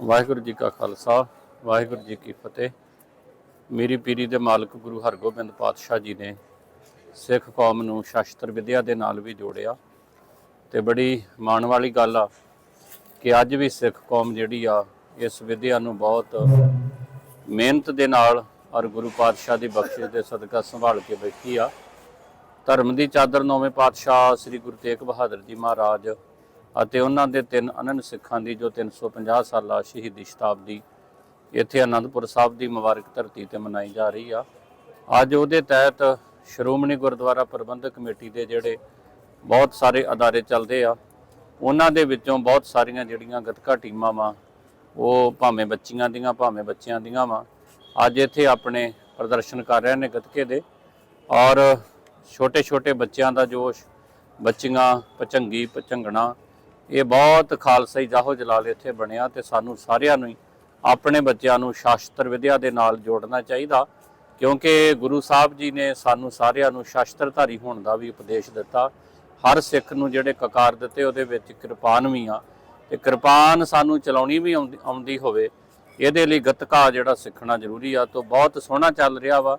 ਵਾਹਿਗੁਰੂ ਜੀ ਕਾ ਖਾਲਸਾ, ਵਾਹਿਗੁਰੂ ਜੀ ਕੀ ਫਤਿਹ। ਮੇਰੀ ਪੀਰੀ ਦੇ ਮਾਲਕ ਗੁਰੂ ਹਰਗੋਬਿੰਦ ਪਾਤਸ਼ਾਹ ਜੀ ਨੇ ਸਿੱਖ ਕੌਮ ਨੂੰ ਸ਼ਾਸਤਰ ਵਿਦਿਆ ਦੇ ਨਾਲ ਵੀ ਜੋੜਿਆ ਤੇ ਬੜੀ ਮਾਣ ਵਾਲੀ ਗੱਲ ਆ ਕਿ ਅੱਜ ਵੀ ਸਿੱਖ ਕੌਮ ਜਿਹੜੀ ਆ, ਇਸ ਵਿਦਿਆ ਨੂੰ ਬਹੁਤ ਮਿਹਨਤ ਦੇ ਨਾਲ ਔਰ ਗੁਰੂ ਪਾਤਸ਼ਾਹ ਦੀ ਬਖਸ਼ਿਸ਼ ਦੇ ਸਦਕਾ ਸੰਭਾਲ ਕੇ ਬੈਠੀ ਆ। ਧਰਮ ਦੀ ਚਾਦਰ ਨੌਵੇਂ ਪਾਤਸ਼ਾਹ ਸ੍ਰੀ ਗੁਰੂ ਤੇਗ ਬਹਾਦਰ ਜੀ ਮਹਾਰਾਜ ਅਤੇ ਉਹਨਾਂ ਦੇ ਤਿੰਨ ਅਨੰਨ ਸਿੱਖਾਂ ਦੀ ਜੋ 350 ਸਾਲਾ ਸ਼ਹੀਦੀ ਸ਼ਤਾਬਦੀ ਇੱਥੇ ਅਨੰਦਪੁਰ ਸਾਹਿਬ ਦੀ ਮੁਬਾਰਕ ਧਰਤੀ ਤੇ ਮਨਾਈ ਜਾ ਰਹੀ ਆ। ਅੱਜ ਉਹਦੇ ਤਹਿਤ ਸ਼੍ਰੋਮਣੀ ਗੁਰਦੁਆਰਾ ਪ੍ਰਬੰਧਕ ਕਮੇਟੀ ਦੇ ਜਿਹੜੇ ਬਹੁਤ ਸਾਰੇ ਅਦਾਰੇ ਚੱਲਦੇ ਆ, ਉਹਨਾਂ ਦੇ ਵਿੱਚੋਂ ਬਹੁਤ ਸਾਰੀਆਂ ਜਿਹੜੀਆਂ ਗੱਤਕਾ ਟੀਮਾਂ ਵਾ, ਉਹ ਭਾਵੇਂ ਬੱਚੀਆਂ ਦੀਆਂ, ਭਾਵੇਂ ਬੱਚਿਆਂ ਦੀਆਂ ਵਾ, ਅੱਜ ਇੱਥੇ ਆਪਣੇ ਪ੍ਰਦਰਸ਼ਨ ਕਰ ਰਹੇ ਨੇ ਗੱਤਕੇ ਦੇ ਔਰ ਛੋਟੇ ਛੋਟੇ ਬੱਚਿਆਂ ਦਾ ਜੋਸ਼, ਬੱਚੀਆਂ ਪਚੰਗੀ ਪਚੰਗਣਾ ਇਹ ਬਹੁਤ ਖਾਲਸਾਈ ਜਾਹੋ ਜਲਾਲ ਇੱਥੇ ਬਣਿਆ ਤੇ ਸਾਨੂੰ ਸਾਰਿਆਂ ਨੂੰ ਹੀ, ਆਪਣੇ ਬੱਚਿਆਂ ਨੂੰ ਸ਼ਾਸਤਰ ਵਿਦਿਆ ਦੇ ਨਾਲ ਜੋੜਨਾ ਚਾਹੀਦਾ, ਕਿਉਂਕਿ ਗੁਰੂ ਸਾਹਿਬ ਜੀ ਨੇ ਸਾਨੂੰ ਸਾਰਿਆਂ ਨੂੰ ਸ਼ਾਸਤਰਧਾਰੀ ਹੋਣ ਦਾ ਵੀ ਉਪਦੇਸ਼ ਦਿੱਤਾ। ਹਰ ਸਿੱਖ ਨੂੰ ਜਿਹੜੇ ਕਕਾਰ ਦਿੱਤੇ, ਉਹਦੇ ਵਿੱਚ ਕਿਰਪਾਨ ਵੀ ਆ, ਤੇ ਕਿਰਪਾਨ ਸਾਨੂੰ ਚਲਾਉਣੀ ਵੀ ਆਉਂਦੀ ਆਉਂਦੀ ਹੋਵੇ, ਇਹਦੇ ਲਈ ਗੱਤਕਾ ਜਿਹੜਾ ਸਿੱਖਣਾ ਜ਼ਰੂਰੀ ਆ, ਤੋਂ ਬਹੁਤ ਸੋਹਣਾ ਚੱਲ ਰਿਹਾ ਵਾ।